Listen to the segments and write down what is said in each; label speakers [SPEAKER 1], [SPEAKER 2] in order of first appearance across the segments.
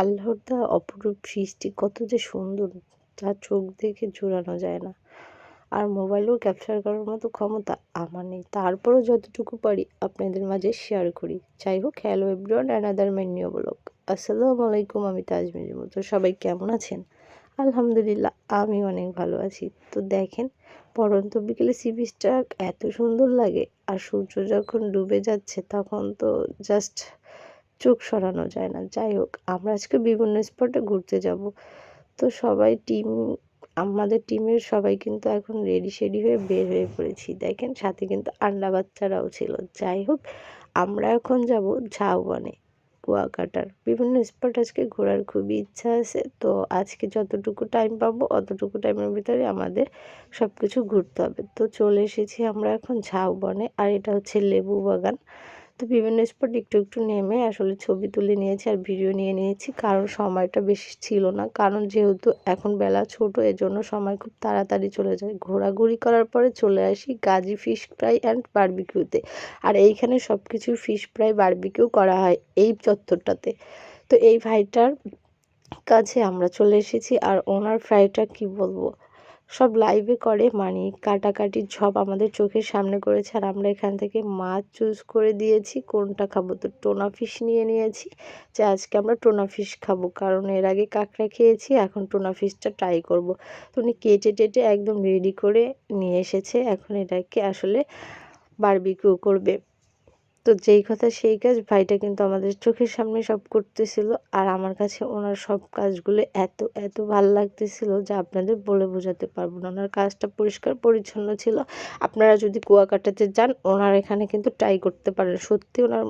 [SPEAKER 1] আল্লাহর দেওয়া অপরূপ সৃষ্টি কত যে সুন্দর যা চোখ দেখে জোড়ানো যায় না। আর মোবাইলেও ক্যাপচার করার মতো ক্ষমতা আমার নেই। তারপরও যতটুকু পারি আপনাদের মাঝে শেয়ার করি। যাই হোক হ্যালো এভরিওয়ান অ্যানাদার মেনিও ব্লগ আসসালামু আলাইকুম, আমি তাজমির মতো সবাই কেমন আছেন? আলহামদুলিল্লাহ, আমি অনেক ভালো আছি। তো দেখেন, পরন্ত বিকেলে সি বিচটা এত সুন্দর লাগে, আর সূর্য যখন ডুবে যাচ্ছে, তখন তো জাস্ট চোখ সরানো যায় না। যাই হোক, আমরা আজকে বিভিন্ন স্পটে ঘুরতে যাব। তো সবাই টিম আমাদের টিমের সবাই কিন্তু এখন রেডি শেডি হয়ে বের হয়ে পড়েছি। দেখেন, সাথে কিন্তু আন্ডা বাচ্চারাও ছিল। যাই হোক, আমরা এখন যাব ঝাউবনে, কুয়াকাটার। বিভিন্ন স্পট আজকে ঘোরার খুবই ইচ্ছা আছে। তো আজকে যতটুকু টাইম পাবো, অতটুকু টাইমের ভিতরে আমাদের সব কিছু ঘুরতে হবে। তো চলে এসেছি আমরা এখন ঝাউবনে, আর এটা হচ্ছে লেবু বাগান। তো বিভিন্ন স্পট একটু একটু নেমে আসলে ছবি তুলে নিয়েছি আর ভিডিও নিয়ে নিয়েছি। কারণ সময়টা বেশি ছিল না। কারণ যেহেতু এখন বেলা ছোট, এজন্য সময় খুব তাড়াতাড়ি চলে যায়। ঘোরাঘুরি করার পরে চলে আসি গাজী ফিশ ফ্রাই অ্যান্ড বারবিকিউতে আর এইখানে সব কিছু ফিশ ফ্রাই বারবিকিউ করা হয় এই চত্বরটাতে। তো এই ভাইটার কাছে আমরা চলে এসেছি। আর ওনার ফ্রাইটা কি বলব? সব লাইভে করে মানে কাটাকাটি সব আমাদের চোখের সামনে করেছে। আর আমরা এখান থেকে মাছ চুজ করে দিয়েছি, কোনটা খাব? তো টোনা ফিশ নিয়ে নিয়েছি যে আজকে আমরা টোনা ফিশ খাব। কারণ এর আগে কাঁকড়া খেয়েছি, এখন টোনা ফিশটা ট্রাই করব। তো উনি কেটে টেটে একদম রেডি করে নিয়ে এসেছে। এখন এটাকে আসলে বারবিকিউ করবে। তো যেই কথা সেই কাজ ভাইটা কিন্তু আমাদের চোখের সামনে সব করতেছিল। আর আমার কাছে ওনার সব কাজগুলো এত এত ভালো লাগতেছিল যা আপনাদের বলে বোঝাতে পারব না। ওনার কাজটা পরিষ্কার পরিচ্ছন্ন ছিল। আপনারা যদি কুয়াকাটাতে যান, ওনার এখানে কিন্তু ট্রাই করতে পারেন। সত্যি ওনার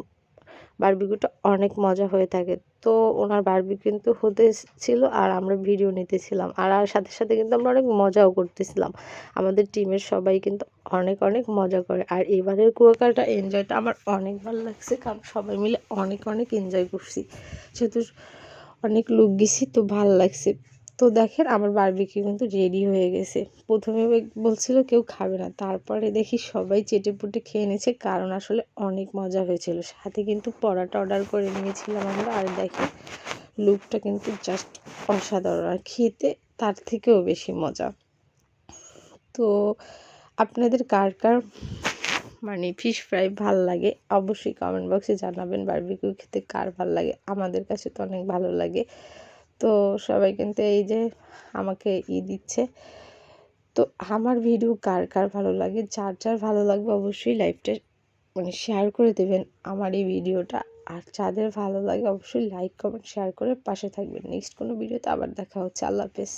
[SPEAKER 1] বারবিকিউটা অনেক মজা হয়ে থাকে। তো ওনার বারবি কিন্তু হতে ছিল আর আমরা ভিডিও নিতেছিলাম। আর আর সাথে সাথে কিন্তু আমরা অনেক মজাও করতেছিলাম। আমাদের টিমের সবাই কিন্তু অনেক অনেক মজা করে। আর এবারের কুয়াকাটা এনজয়টা আমার অনেক ভালো লাগছে কারণ সবাই মিলে অনেক অনেক এনজয় করছি। যেহেতু অনেক লোক গেছি তো ভালো লাগছে। তো দেখেন আমার বারবিকি কিন্তু রেডি হয়ে গেছে। প্রথমে বলছিল কেউ খাবে না। তারপরে দেখি সবাই চেটে পুটে খেয়ে নিয়েছে। কারণ আসলে অনেক মজা হয়েছিল। সাথে কিন্তু পরাটা অর্ডার করে নিয়েছিলাম আমরা। আর দেখি লুকটা কিন্তু জাস্ট অসাধারণ। আর খেতে তার থেকেও বেশি মজা। তো আপনাদের কার কার মানে ফিশ ফ্রাই ভালো লাগে? অবশ্যই কমেন্ট বক্সে জানাবেন। বারবিকিউ খেতে কার ভালো লাগে? আমাদের কাছে তো অনেক ভালো লাগে। তো সবাই কিন্তু এই যে আমাকে ই দিচ্ছে। তো আমার ভিডিও কার কার ভালো লাগে, যার যার ভালো লাগবে অবশ্যই লাইভটা মানে শেয়ার করে দেবেন আমার এই ভিডিওটা। আর যাদের ভালো লাগে অবশ্যই লাইক কমেন্ট শেয়ার করে পাশে থাকবেন। নেক্সট কোনো ভিডিওতে আবার দেখা হচ্ছে। আল্লাহ হাফেজ।